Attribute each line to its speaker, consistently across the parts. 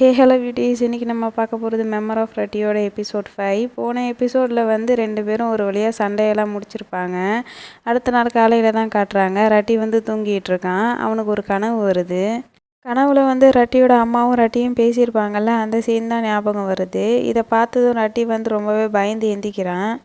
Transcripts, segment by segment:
Speaker 1: Hey hello beauties இன்றைக்கி நம்ம பார்க்க போகிறது மெமர் ஆஃப் ரட்டியோட எபிசோட் ஃபைவ் போன எபிசோடில் வந்து ரெண்டு பேரும் ஒரு வழியாக சண்டையெல்லாம் முடிச்சிருப்பாங்க. அடுத்த நாள் காலையில் தான் காட்டுறாங்க. ரட்டி வந்து தூங்கிட்டு இருக்கான். அவனுக்கு ஒரு கனவு வருது. கனவுல வந்து ரட்டியோட அம்மாவும் ரட்டியும் பேசியிருப்பாங்கல்ல அந்த சீன் தான் ஞாபகம் வருது. இதை பார்த்ததும் ரட்டி வந்து ரொம்பவே பயந்து எந்திக்கிறான்.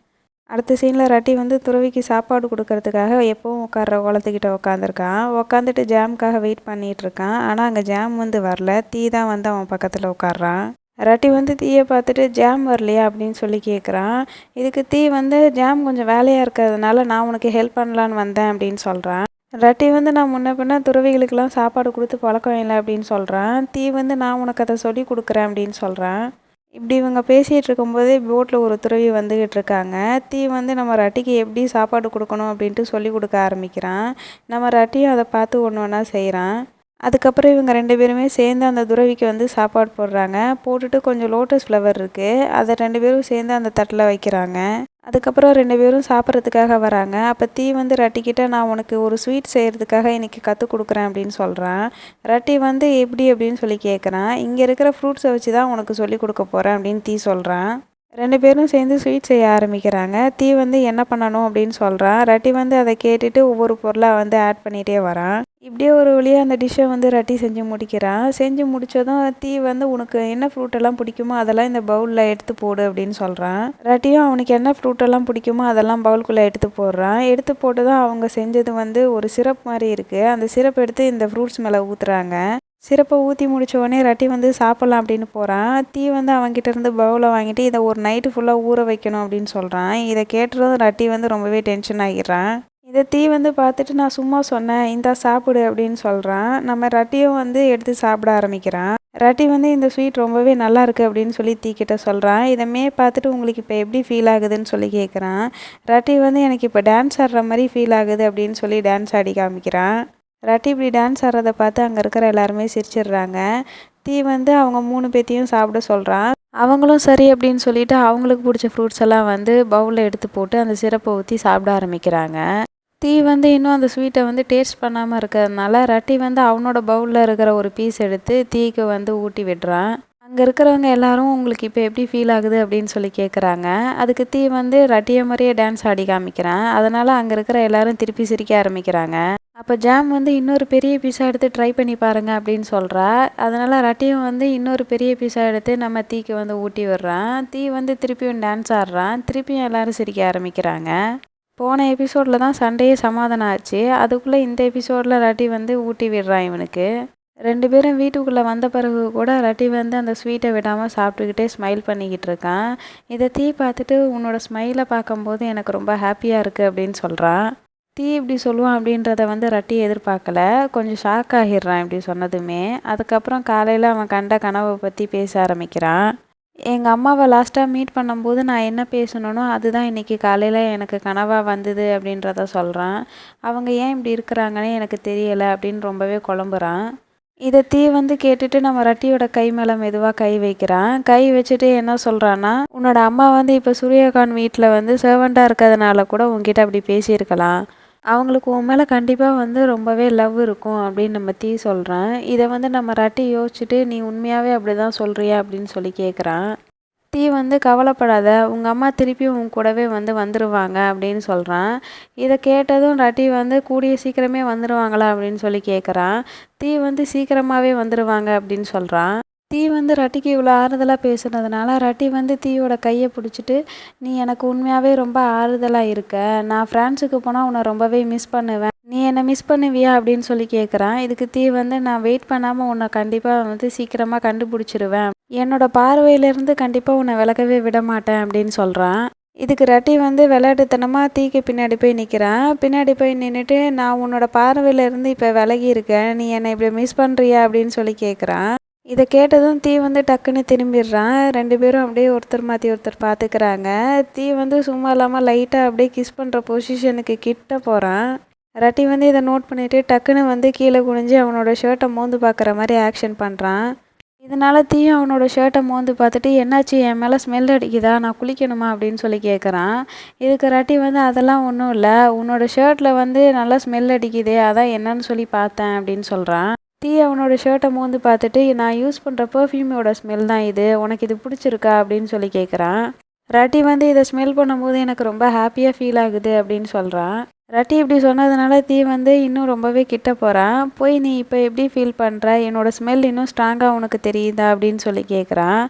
Speaker 1: அடுத்த சீனில் ரட்டி வந்து துறவிக்கு சாப்பாடு கொடுக்கறதுக்காக எப்போவும் உட்கார்ற குளத்துக்கிட்ட உட்காந்துருக்கான் உட்காந்துட்டு ஜாமுக்காக வெயிட் பண்ணிகிட்ருக்கான் ஆனால் அங்கே ஜாம் வந்து வரல. தீ தான் வந்து அவன் பக்கத்தில் உட்காடுறான் ரட்டி வந்து தீயை பார்த்துட்டு ஜாம் வரலையா? அப்படின்னு சொல்லி கேட்குறான் இதுக்கு தீ வந்து ஜாம் கொஞ்சம் வேலையாக இருக்கிறதுனால நான் உனக்கு ஹெல்ப் பண்ணலான்னு வந்தேன் அப்படின்னு சொல்கிறான் ரட்டி வந்து நான் முன்ன பின்ன துறவிகளுக்கெல்லாம் சாப்பாடு கொடுத்து பழக்கம் இல்லை அப்படின்னு சொல்கிறான் தீ வந்து நான் உனக்கு அதை சொல்லி கொடுக்குறேன் அப்படின்னு சொல்கிறான் இப்படி இவங்க பேசிகிட்டு இருக்கும்போதே போட்டில் ஒரு துறவி வந்துக்கிட்டு இருக்காங்க. தீ வந்து நம்ம ரட்டிக்கு எப்படி சாப்பாடு கொடுக்கணும் அப்படின்ட்டு சொல்லி கொடுக்க ஆரம்பிக்கிறான். நம்ம ரட்டியும் அதை பார்த்து ஒன்று ஒன்றா செய்கிறான் அதுக்கப்புறம் இவங்க ரெண்டு பேருமே சேர்ந்து அந்த துறவிக்கு வந்து சாப்பாடு போடுறாங்க. போட்டுட்டு கொஞ்சம் லோட்டஸ் ஃப்ளவர் இருக்குது அதை ரெண்டு பேரும் சேர்ந்து அந்த தட்டில் வைக்கிறாங்க. அதுக்கப்புறம் ரெண்டு பேரும் சாப்பிட்றதுக்காக வராங்க. அப்போ தீ வந்து ரட்டிக்கிட்ட நான் உனக்கு ஒரு ஸ்வீட் செய்கிறதுக்காக இன்றைக்கி கற்றுக் கொடுக்குறேன் அப்படின்னு சொல்கிறான் ரட்டி வந்து எப்படி அப்படின்னு சொல்லி கேட்குறான் இங்கே இருக்கிற ஃப்ரூட்ஸை வச்சு தான் உனக்கு சொல்லிக் கொடுக்க போகிறேன் அப்படின்னு தீ சொல்கிறான் ரெண்டு பேரும் சேர்ந்து ஸ்வீட் செய்ய ஆரம்பிக்கிறாங்க. தீ வந்து என்ன பண்ணணும் அப்படின்னு சொல்கிறான் ரட்டி வந்து அதை கேட்டுட்டு ஒவ்வொரு பொருளாக வந்து ஆட் பண்ணிகிட்டே வரான். இப்படியே ஒரு வழியாக அந்த டிஷ்ஷை வந்து ரட்டி செஞ்சு முடிக்கிறான் செஞ்சு முடித்ததும் தீ வந்து உனக்கு என்ன ஃப்ரூட்டெல்லாம் பிடிக்குமோ அதெல்லாம் இந்த பவுலில் எடுத்து போடு அப்படின்னு சொல்கிறான் ரட்டியும் அவனுக்கு என்ன ஃப்ரூட்டெல்லாம் பிடிக்குமோ அதெல்லாம் பவுலுக்குள்ளே எடுத்து போடுறான். எடுத்து போட்டு தான் அவங்க செஞ்சது வந்து ஒரு சிரப் மாதிரி இருக்குது அந்த சிரப் எடுத்து இந்த ஃப்ரூட்ஸ் மேலே ஊற்றுறாங்க சிறப்பை ஊற்றி முடித்த உடனே ரட்டி வந்து சாப்பிட்லாம் அப்படின்னு போகிறான் தீ வந்து அவங்ககிட்ட இருந்து பவுலை வாங்கிட்டு இதை ஒரு நைட்டு ஃபுல்லாக ஊற வைக்கணும் அப்படின்னு சொல்கிறான் இதை கேட்டுறதும் ரட்டி வந்து ரொம்பவே டென்ஷன் ஆகிடுறான் இதை தீ வந்து பார்த்துட்டு நான் சும்மா சொன்னேன் இந்தா சாப்பிடு அப்படின்னு சொல்கிறான் நம்ம ரட்டியும் வந்து எடுத்து சாப்பிட ஆரம்பிக்கிறான். ரட்டி வந்து இந்த ஸ்வீட் ரொம்பவே நல்லா இருக்குது அப்படின்னு சொல்லி தீக்கிட்ட சொல்கிறான் இதை மே பார்த்துட்டு உங்களுக்கு இப்போ எப்படி ஃபீல் ஆகுதுன்னு சொல்லி கேட்குறான் ரட்டி வந்து எனக்கு இப்போ டான்ஸ் ஆடுற மாதிரி ஃபீல் ஆகுது அப்படின்னு சொல்லி டான்ஸ் ஆடி காமிக்கிறான். ரட்டி இப்படி டான்ஸ் ஆடுறத பார்த்து அங்கே இருக்கிற எல்லாருமே சிரிச்சிடுறாங்க. தீ வந்து அவங்க மூணு பேத்தையும் சாப்பிட சொல்கிறான் அவங்களும் சரி அப்படின்னு சொல்லிட்டு அவங்களுக்கு பிடிச்ச ஃப்ரூட்ஸ் எல்லாம் வந்து பவுலில் எடுத்து போட்டு அந்த சிரப்பை ஊற்றி சாப்பிட ஆரம்பிக்கிறாங்க. தீ வந்து இன்னும் அந்த ஸ்வீட்டை வந்து டேஸ்ட் பண்ணாமல் இருக்கிறதுனால ரட்டி வந்து அவனோட பவுலில் இருக்கிற ஒரு பீஸ் எடுத்து தீக்கு வந்து ஊட்டி விடுறான். அங்கே இருக்கிறவங்க எல்லாரும் உங்களுக்கு இப்போ எப்படி ஃபீல் ஆகுது அப்படின்னு சொல்லி கேட்குறாங்க அதுக்கு தீ வந்து ரட்டியை மாதிரியே டான்ஸ் ஆடி காமிக்கிறான். அதனால் அங்கே இருக்கிற எல்லாரும் திருப்பி சிரிக்க ஆரம்பிக்கிறாங்க. அப்போ ஜாம் வந்து இன்னொரு பெரிய பீஸா எடுத்து ட்ரை பண்ணி பாருங்க அப்படின்னு சொல்கிறா அதனால் ரட்டியும் வந்து இன்னொரு பெரிய பீஸா எடுத்து நம்ம தீக்கு வந்து ஊட்டி விடுறான். தீ வந்து திருப்பியும் டான்ஸ் ஆடுறான். திருப்பியும் எல்லாரும் சிரிக்க ஆரம்பிக்கிறாங்க. போன எபிசோடில் தான் சண்டையே சமாதானம் ஆச்சு. அதுக்குள்ளே இந்த எபிசோடில் ரட்டி வந்து ஊட்டி விடுறான் இவனுக்கு. ரெண்டு பேரும் வீட்டுக்குள்ளே வந்த பிறகு கூட ரட்டி வந்து அந்த ஸ்வீட்டை விடாமல் சாப்பிட்டுக்கிட்டே ஸ்மைல் பண்ணிக்கிட்டு இருக்கான். இதை தீ பார்த்துட்டு உன்னோட ஸ்மைலை பார்க்கும்போது எனக்கு ரொம்ப ஹாப்பியாக இருக்குது அப்படின்னு சொல்கிறான் தீ இப்படி சொல்லுவான் அப்படின்றத வந்து ரட்டி எதிர்பார்க்கல. கொஞ்சம் ஷாக் ஆகிடுறான் இப்படி சொன்னதுமே. அதுக்கப்புறம் காலையில் அவன் கண்ட கனவை பற்றி பேச ஆரம்பிக்கிறான். எங்கள் அம்மாவை லாஸ்ட்டாக மீட் பண்ணும்போது நான் என்ன பேசணுனோ அதுதான் இன்றைக்கி காலையில் எனக்கு கனவாக வந்தது அப்படின்றத சொல்கிறான் அவங்க ஏன் இப்படி இருக்கிறாங்கன்னு எனக்கு தெரியலை அப்படின்னு ரொம்பவே குழம்புறான். இதை தீ வந்து கேட்டுட்டு நம்ம ரட்டியோட கை மேலே மெதுவாக கை வைக்கிறான். கை வச்சுட்டு என்ன சொல்கிறான்னா உன்னோட அம்மா வந்து இப்போ சூரியகாந்த் வீட்டில் வந்து சர்வெண்ட்டாக இருக்கிறதுனால கூட உங்ககிட்ட அப்படி பேசியிருக்கலாம். அவங்களுக்கு உன் மேலே கண்டிப்பாக வந்து ரொம்பவே லவ் இருக்கும் அப்படின்னு நம்ம தீ சொல்கிறேன் இதை வந்து நம்ம ரட்டி யோசிச்சுட்டு நீ உண்மையாகவே அப்படி தான் சொல்கிறியா அப்படின்னு சொல்லி கேட்குறான் தீ வந்து கவலைப்படாத உங்கள் அம்மா திருப்பி உன் கூடவே வந்து வந்துடுவாங்க அப்படின்னு சொல்கிறான் இதை கேட்டதும் ரட்டி வந்து கூடிய சீக்கிரமே வந்துடுவாங்களா அப்படின்னு சொல்லி கேட்குறான் தீ வந்து சீக்கிரமாகவே வந்துடுவாங்க அப்படின்னு சொல்கிறான் தீ வந்து ரட்டிக்கு இவ்வளோ ஆறுதலாக பேசுனதுனால ரட்டி வந்து தீயோட கையை பிடிச்சிட்டு நீ எனக்கு உண்மையாகவே ரொம்ப ஆறுதலாக இருக்க. நான் ஃப்ரான்ஸுக்கு போனால் உன்னை ரொம்பவே மிஸ் பண்ணுவேன். நீ என்னை மிஸ் பண்ணுவியா? அப்படின்னு சொல்லி கேட்குறான் இதுக்கு தீ வந்து நான் வெயிட் பண்ணாமல் உன்னை கண்டிப்பாக வந்து சீக்கிரமாக கண்டுபிடிச்சிருவேன். என்னோட பார்வையிலேருந்து கண்டிப்பாக உன்னை விலகவே விட மாட்டேன். அப்படின்னு சொல்கிறான் இதுக்கு ரட்டி வந்து விளையாட்டுத்தனமாக தீக்கு பின்னாடி போய் நிற்கிறான் பின்னாடி போய் நின்றுட்டு நான் உன்னோட பார்வையிலேருந்து இப்போ விலகி இருக்கேன். நீ என்னை இப்படி மிஸ் பண்ணுறியா அப்படின்னு சொல்லி கேட்குறான் இதை கேட்டதும் தீ வந்து டக்குன்னு திரும்பிடுறான். ரெண்டு பேரும் அப்படியே ஒருத்தர் மாற்றி ஒருத்தர் பார்த்துக்கிறாங்க தீ வந்து சும்மா இல்லாமல் லைட்டாக அப்படியே கிஸ் பண்ணுற பொசிஷனுக்கு கிட்ட போகிறான் ரட்டி வந்து இதை நோட் பண்ணிவிட்டு டக்குன்னு வந்து கீழே குனிஞ்சு அவனோட ஷர்ட்டை மோந்து பார்க்குற மாதிரி ஆக்ஷன் பண்ணுறான் இதனால் தீயும் அவனோட ஷர்ட்டை மோந்து பார்த்துட்டு என்னாச்சு? என் மேலே ஸ்மெல் அடிக்குதா? நான் குளிக்கணுமா? அப்படின்னு சொல்லி கேட்குறான் இதுக்கு ரட்டி வந்து அதெல்லாம் ஒன்றும் இல்லை. உன்னோட ஷர்ட்டில் வந்து நல்லா ஸ்மெல் அடிக்குதே. அதான் என்னன்னு சொல்லி பார்த்தேன். அப்படின்னு சொல்கிறான் கத்தி அவனோட ஷர்ட்டை மோந்து பார்த்துட்டு நான் யூஸ் பண்ணுற பர்ஃப்யூமோட ஸ்மெல் தான் இது. உனக்கு இது பிடிச்சிருக்கா? அப்படின்னு சொல்லி கேட்குறான் ரட்டி வந்து இதை ஸ்மெல் பண்ணும்போது எனக்கு ரொம்ப ஹாப்பியாக ஃபீல் ஆகுது அப்படின்னு சொல்கிறான் ரட்டி இப்படி சொன்னதுனால தீ வந்து இன்னும் ரொம்பவே கிட்ட போகிறான் போய் நீ இப்போ எப்படி ஃபீல் பண்ணுற என்னோட ஸ்மெல் இன்னும் ஸ்ட்ராங்காக உனக்கு தெரியுதா? அப்படின்னு சொல்லி கேட்குறான்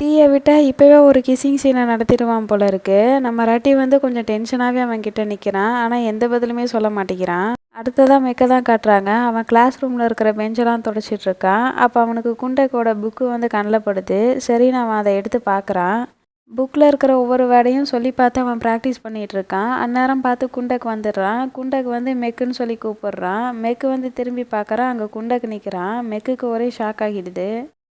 Speaker 1: தீயை விட்டால் இப்போவே ஒரு கிசிங் சீனை நடத்திடுவான் போல இருக்குது நம்ம ரட்டி வந்து கொஞ்சம் டென்ஷனாகவே அவன் கிட்ட நிற்கிறான் ஆனால் எந்த பதிலுமே சொல்ல மாட்டேங்கிறான். அடுத்ததாக மெக்க தான் காட்டுறாங்க. அவன் கிளாஸ் ரூமில் இருக்கிற பெஞ்செல்லாம் தொடச்சிட்டு இருக்கான். அப்போ அவனுக்கு குண்டக்கோட புக்கு வந்து கண்ணில் படுது. சரின்னு அவன் அதை எடுத்து பார்க்குறான். புக்கில் இருக்கிற ஒவ்வொரு வேடையும் சொல்லி பார்த்து அவன் ப்ராக்டிஸ் பண்ணிகிட்டு இருக்கான். அந்நேரம் பார்த்து குண்டக்கு வந்துடுறான். குண்டக்கு வந்து மெக்குன்னு சொல்லி கூப்பிடுறான். மெக்கு வந்து திரும்பி பார்க்குறான். அங்கே குண்டக்கு நிற்கிறான் மெக்குக்கு ஒரே ஷாக் ஆகிடுது.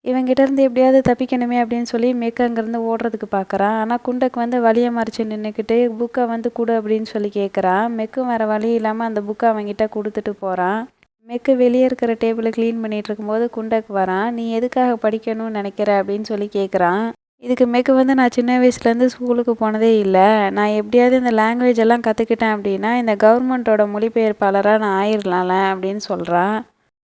Speaker 1: இவங்கிட்டேருந்து எப்படியாவது தப்பிக்கணுமே அப்படின்னு சொல்லி மெக்கு அங்கேருந்து ஓடுறதுக்கு பார்க்குறான். ஆனால் குண்டக்கு வந்து வழியை மறைச்சு நின்றுக்கிட்டு புக்கை வந்து கொடு அப்படின்னு சொல்லி கேட்குறான் மெக்கும் வேறு வழி இல்லாமல் அந்த புக்கை அவங்ககிட்ட கொடுத்துட்டு போகிறான் மெக்கு வெளியே இருக்கிற டேபிளை க்ளீன் பண்ணிகிட்டு இருக்கும்போது குண்டக்கு வரான். நீ எதுக்காக படிக்கணும்னு நினைக்கிற? அப்படின்னு சொல்லி கேட்குறான் இதுக்கு மெக்கு வந்து நான் சின்ன வயசுலேருந்து ஸ்கூலுக்கு போனதே இல்லை. நான் எப்படியாவது இந்த லாங்குவேஜ் எல்லாம் கற்றுக்கிட்டேன் அப்படின்னா இந்த கவர்மெண்ட்டோட மொழிபெயர்ப்பாளராக நான் ஆயிடலாம்ல அப்படின்னு சொல்கிறான்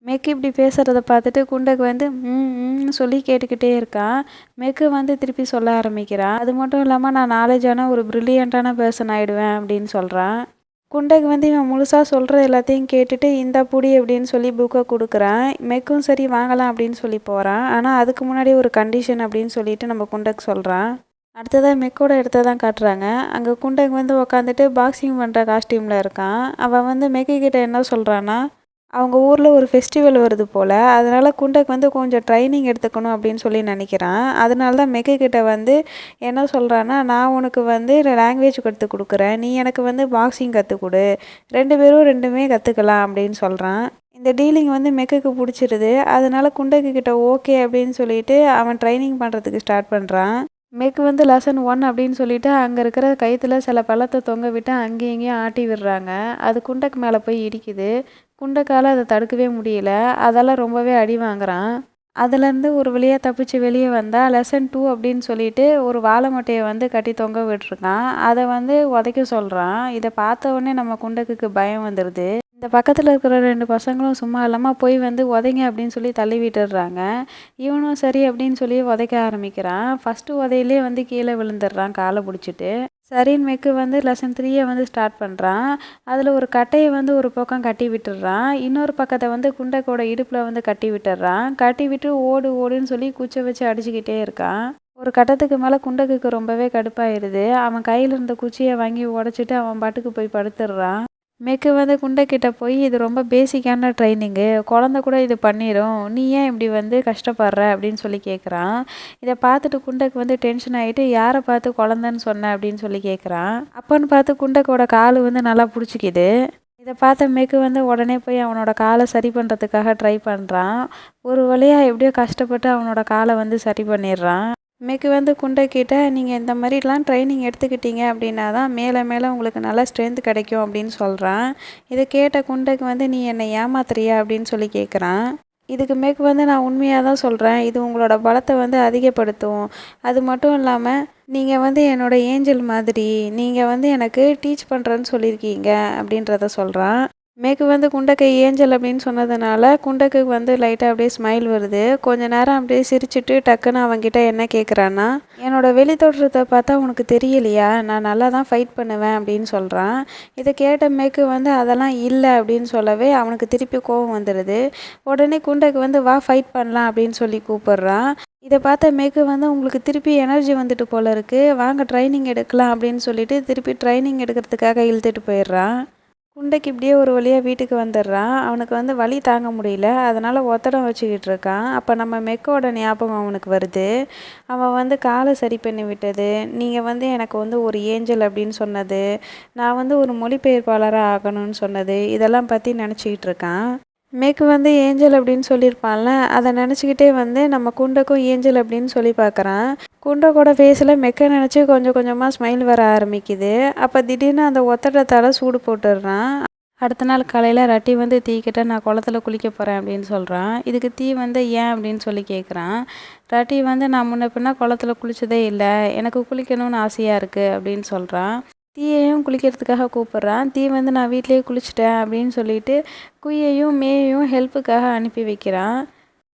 Speaker 1: மெக்கு இப்படி பேசுகிறத பார்த்துட்டு குண்டக்கு வந்து ம் சொல்லி கேட்டுக்கிட்டே இருக்கான் மெக்கு வந்து திருப்பி சொல்ல ஆரம்பிக்கிறான் அது மட்டும் இல்லாமல் நான் நாலேஜான ஒரு ப்ரில்லியண்ட்டான பர்சன் ஆகிடுவேன் அப்படின்னு சொல்கிறான் குண்டக்கு வந்து இவன் முழுசாக சொல்கிற எல்லாத்தையும் கேட்டுட்டு இந்த புடி அப்படின்னு சொல்லி புக்கை கொடுக்குறான் மெக்கும் சரி வாங்கலாம் அப்படின்னு சொல்லி போகிறான் ஆனால் அதுக்கு முன்னாடி ஒரு கண்டிஷன் அப்படின்னு சொல்லிட்டு நம்ம குண்டக்கு சொல்கிறான் அடுத்ததாக மெக்கோட இடத்த தான் காட்டுறாங்க. அங்கே குண்டக்கு வந்து உக்காந்துட்டு பாக்ஸிங் பண்ணுற காஸ்டியூமில் இருக்கான். அவன் வந்து மெக்கு கிட்ட என்ன சொல்கிறான்னா அவங்க ஊரில் ஒரு ஃபெஸ்டிவல் வருது போல் அதனால் குண்டக்கு வந்து கொஞ்சம் ட்ரைனிங் எடுத்துக்கணும் அப்படின்னு சொல்லி நினைக்கிறான். அதனால தான் மெகுக்கிட்ட வந்து என்ன சொல்கிறான்னா நான் உனக்கு வந்து லாங்குவேஜ் கற்றுக் கொடுக்குறேன். நீ எனக்கு வந்து பாக்ஸிங் கற்றுக் கொடு. ரெண்டு பேரும் ரெண்டுமே கற்றுக்கலாம் அப்படின்னு சொல்கிறான் இந்த டீலிங் வந்து மெக்குக்கு பிடிச்சிருது. அதனால குண்டக்கு கிட்ட ஓகே அப்படின்னு சொல்லிட்டு அவன் ட்ரைனிங் பண்ணுறதுக்கு ஸ்டார்ட் பண்ணுறான் மெக் வந்து லெசன் ஒன் அப்படின்னு சொல்லிட்டு அங்கே இருக்கிற கயிற்றுல சில பழத்தை தொங்க விட்டு அங்கேயும் இங்கேயும் ஆட்டி விடுறாங்க. அது குண்டக்கு மேலே போய் இடிக்குது. குண்டக்கால் அதை தடுக்கவே முடியல. அதால் ரொம்பவே அடி வாங்குறான். அதுலேருந்து ஒரு வழியாக தப்பிச்சு வெளியே வந்தால் லெசன் டூ அப்படின்னு சொல்லிட்டு ஒரு வாழை மட்டையை வந்து கட்டி தொங்க விட்டுருக்கான். அதை வந்து உதைக்க சொல்கிறான் இதை பார்த்த உடனே நம்ம குண்டக்குக்கு பயம் வந்துடுது இந்த பக்கத்தில் இருக்கிற ரெண்டு பசங்களும் சும்மா இல்லாமல் போய் வந்து உதைங்க அப்படின்னு சொல்லி தள்ளி விட்டுடுறாங்க. இவனும் சரி அப்படின்னு சொல்லி உதைக்க ஆரம்பிக்கிறான். ஃபஸ்ட்டு உதையிலே வந்து கீழே விழுந்துடுறான் காலை பிடிச்சிட்டு. சரின்னு மெக்கு வந்து லெசன் த்ரீயை வந்து ஸ்டார்ட் பண்ணுறான் அதில் ஒரு கட்டையை வந்து ஒரு பக்கம் கட்டி விட்டுடுறான் இன்னொரு பக்கத்தை வந்து குண்டக்கோட இடுப்பில் வந்து கட்டி விட்டுடுறான் கட்டி விட்டு ஓடு ஓடுன்னு சொல்லி குச்சை வச்சு அடிச்சுக்கிட்டே இருக்கான். ஒரு கட்டத்துக்கு மேலே குண்டக்குக்கு ரொம்பவே கடுப்பாயிருது. அவன் கையில் இருந்த குச்சியை வாங்கி உடச்சிட்டு அவன் பாட்டுக்கு போய் படுத்துடுறான் மேற்கு வந்து குண்டைக்கிட்ட போய் இது ரொம்ப பேசிக்கான ட்ரைனிங்கு குழந்த கூட இது பண்ணிடும் நீ ஏன் இப்படி வந்து கஷ்டப்படுற? அப்படின்னு சொல்லி கேட்குறான் இதை பார்த்துட்டு குண்டைக்கு வந்து டென்ஷன் ஆகிட்டு யாரை பார்த்து குழந்தன்னு சொன்ன? அப்படின்னு சொல்லி கேட்குறான் அப்போன்னு பார்த்து குண்டைக்கோட கால் வந்து நல்லா பிடிச்சிக்கிது. இதை பார்த்த மேற்கு வந்து உடனே போய் அவனோட காலை சரி பண்ணுறதுக்காக ட்ரை பண்ணுறான் ஒரு வழியாக எப்படியோ கஷ்டப்பட்டு அவனோட காலை வந்து சரி பண்ணிடுறான். மேற்கு வந்து குண்டைக்கிட்ட நீங்கள் இந்த மாதிரிலாம் ட்ரைனிங் எடுத்துக்கிட்டீங்க அப்படின்னா தான் மேலே மேலே உங்களுக்கு நல்லா ஸ்ட்ரென்த் கிடைக்கும் அப்படின்னு சொல்கிறான் இதை கேட்ட குண்டைக்கு வந்து நீ என்னை ஏமாத்துறியா? அப்படின்னு சொல்லி கேட்குறான் இதுக்கு மேற்கு வந்து நான் உண்மையாக தான் சொல்கிறேன் இது உங்களோட பலத்தை வந்து அதிகப்படுத்தும். அது மட்டும் இல்லாமல் நீங்கள் வந்து என்னோட ஏஞ்சல் மாதிரி நீங்கள் வந்து எனக்கு டீச் பண்ணுறேன்னு சொல்லியிருக்கீங்க அப்படின்றத சொல்கிறான் மேக்கு வந்து குண்டக்கை ஏஞ்சல் அப்படின்னு சொன்னதுனால குண்டக்கு வந்து லைட்டாக அப்படியே ஸ்மைல் வருது. கொஞ்ச நேரம் அப்படியே சிரிச்சிட்டு டக்குன்னு அவன்கிட்ட என்ன கேட்குறான்னா என்னோட வெளி தோற்றத்தை பார்த்தா உனக்கு தெரியலையா? நான் நல்லா தான் ஃபைட் பண்ணுவேன் அப்படின்னு சொல்கிறான் இதை கேட்ட மேக்கு வந்து அதெல்லாம் இல்லை அப்படின்னு சொல்லவே அவனுக்கு திருப்பி கோவம் வந்துடுது உடனே குண்டக்கு வந்து வா ஃபைட் பண்ணலாம் அப்படின்னு சொல்லி கூப்பிடுறான். இதை பார்த்த மேக்கு வந்து உங்களுக்கு திருப்பி எனர்ஜி வந்துட்டு போல இருக்குது வாங்க ட்ரைனிங் எடுக்கலாம் அப்படின்னு சொல்லிட்டு திருப்பி ட்ரைனிங் எடுக்கிறதுக்காக இழுத்துட்டு போயிடுறான். குண்டைக்கு இப்படியே ஒரு வழியாக வீட்டுக்கு வந்துடுறான். அவனுக்கு வந்து வலி தாங்க முடியல. அதனால் ஒத்தடம் வச்சுக்கிட்டு இருக்கான். அப்போ நம்ம மெக்கோட ஞாபகம் அவனுக்கு வருது. அவன் வந்து காலை சரி பண்ணி விட்டது. நீங்கள் வந்து எனக்கு வந்து ஒரு ஏஞ்சல் அப்படின்னு சொன்னது. நான் வந்து ஒரு மொழிபெயர்ப்பாளராக ஆகணும்னு சொன்னது. இதெல்லாம் பற்றி நினச்சிக்கிட்டு இருக்கான். மேக்கு வந்து ஏஞ்சல் அப்படின்னு சொல்லியிருப்பான்ல அதை நினச்சிக்கிட்டே வந்து நம்ம குண்டக்கும் ஏஞ்சல் அப்படின்னு சொல்லி பார்க்குறான். குண்டக்கோட ஃபேஸில் மெக்க நினச்சி கொஞ்சம் கொஞ்சமாக ஸ்மைல் வர ஆரம்பிக்குது. அப்போ திடீர்னு அந்த ஒத்தடத்தால் சூடு போட்டுடுறான். அடுத்த நாள் காலையில் ரட்டி வந்து தீக்கிட்ட நான் குளத்துல குளிக்க போகிறேன் அப்படின்னு சொல்கிறான் இதுக்கு தீ வந்து ஏன் அப்படின்னு சொல்லி கேட்குறான் ரட்டி வந்து நான் முன்ன பின்ன குளத்துல குளிச்சதே இல்லை எனக்கு குளிக்கணும்னு ஆசையாக இருக்குது அப்படின்னு சொல்கிறான் தீயையும் குளிக்கிறதுக்காக கூப்பிட்றான். தீ வந்து நான் வீட்லேயே குளிச்சிட்டேன் அப்படின்னு சொல்லிட்டு குய்யையும் மேயையும் ஹெல்ப்புக்காக அனுப்பி வைக்கிறான்.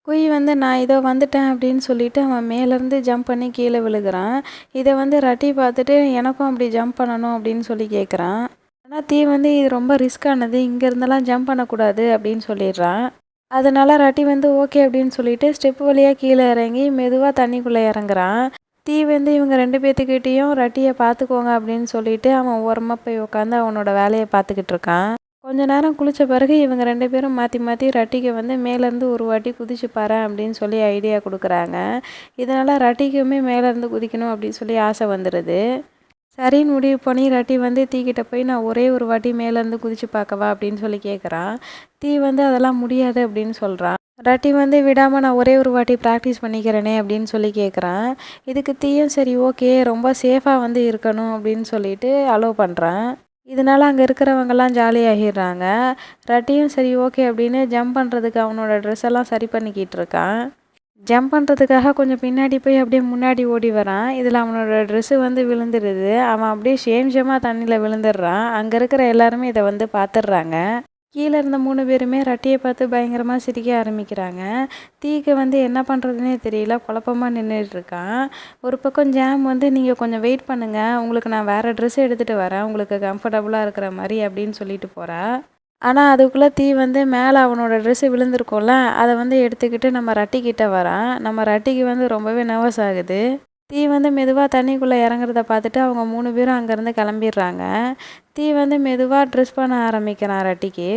Speaker 1: குய் வந்து நான் இதோ வந்துட்டேன் அப்படின்னு சொல்லிட்டு அவன் மேலேருந்து ஜம்ப் பண்ணி கீழே விழுகிறான். இதை வந்து ரட்டி பார்த்துட்டு எனக்கும் அப்படி ஜம்ப் பண்ணணும் அப்படின்னு சொல்லி கேட்குறான் ஆனால் தீ வந்து இது ரொம்ப ரிஸ்க்கானது இங்கேருந்தெல்லாம் ஜம்ப் பண்ணக்கூடாது அப்படின்னு சொல்லிடுறான். அதனால் ரட்டி வந்து ஓகே அப்படின்னு சொல்லிட்டு ஸ்டெப் வழியாக கீழே இறங்கி மெதுவாக தண்ணிக்குள்ளே இறங்குறான். தீ வந்து இவங்க ரெண்டு பேர்த்துக்கிட்டேயும் ரட்டியை பார்த்துக்கோங்க அப்படின்னு சொல்லிட்டு அவன் ஓரமாக போய் உட்காந்து அவனோட வேலையை பார்த்துக்கிட்டு இருக்கான். கொஞ்ச நேரம் குளித்த பிறகு இவங்க ரெண்டு பேரும் மாற்றி மாற்றி ரட்டிக்கு வந்து மேலேருந்து ஒரு வாட்டி குதிச்சு பாரு அப்படின்னு சொல்லி ஐடியா கொடுக்குறாங்க. இதனால் ரட்டிக்குமே மேலேருந்து குதிக்கணும் அப்படின்னு சொல்லி ஆசை வந்துடுது சரின்னு முடிவு பண்ணி ரட்டி வந்து தீக்கிட்ட போய் நான் ஒரே ஒரு வாட்டி மேலேருந்து குதிச்சு பார்க்கவா அப்படின்னு சொல்லி கேட்குறான் தீ வந்து அதெல்லாம் முடியாது அப்படின்னு சொல்கிறான் ரட்டி வந்து விடாமல் நான் ஒரே ஒரு வாட்டி ப்ராக்டிஸ் பண்ணிக்கிறேனே அப்படின்னு சொல்லி கேட்குறான் இதுக்கு தீயும் சரி ஓகே ரொம்ப சேஃபாக வந்து இருக்கணும் அப்படின்னு சொல்லிட்டு அலோவ் பண்ணுறான் இதனால் அங்கே இருக்கிறவங்கெல்லாம் ஜாலியாகிடுறாங்க ரட்டியும் சரி ஓகே அப்படின்னு ஜம்ப் பண்ணுறதுக்கு அவனோட ட்ரெஸ் எல்லாம் சரி பண்ணிக்கிட்டு இருக்கான். ஜம்ப் பண்ணுறதுக்காக கொஞ்சம் பின்னாடி போய் அப்படியே முன்னாடி ஓடி வரான். இதில் அவனோட ட்ரெஸ்ஸு வந்து விழுந்துடுது அவன் அப்படியே ஷேம் ஷேமாக தண்ணியில் விழுந்துடுறான். அங்கே இருக்கிற எல்லாருமே இதை வந்து பார்த்துடுறாங்க. கீழே இருந்த மூணு பேருமே ரட்டியை பார்த்து பயங்கரமாக சிரிக்க ஆரம்பிக்கிறாங்க. தீக்கு வந்து என்ன பண்ணுறதுனே தெரியல. குழப்பமாக நின்றுட்டு இருக்கான் ஒரு பக்கம் ஜாம் வந்து நீங்கள் கொஞ்சம் வெயிட் பண்ணுங்கள் உங்களுக்கு நான் வேறு ட்ரெஸ் எடுத்துகிட்டு வரேன். உங்களுக்கு கம்ஃபர்டபுளாக இருக்கிற மாதிரி அப்படின்னு சொல்லிட்டு போகிறா ஆனால் அதுக்குள்ளே தீ வந்து மேலே அவனோட ட்ரெஸ்ஸு விழுந்திருக்கோம்ல அதை வந்து எடுத்துக்கிட்டு நம்ம ரட்டிக்கிட்ட வரான். நம்ம ரட்டிக்கு வந்து ரொம்பவே நர்வஸ் ஆகுது. தீ வந்து மெதுவாக தண்ணிக்குள்ளே இறங்குறத பார்த்துட்டு அவங்க மூணு பேரும் அங்கேருந்து கிளம்பிடுறாங்க. தீ வந்து மெதுவாக ட்ரெஸ் பண்ண ஆரம்பிக்கிறான் ரட்டிக்கு.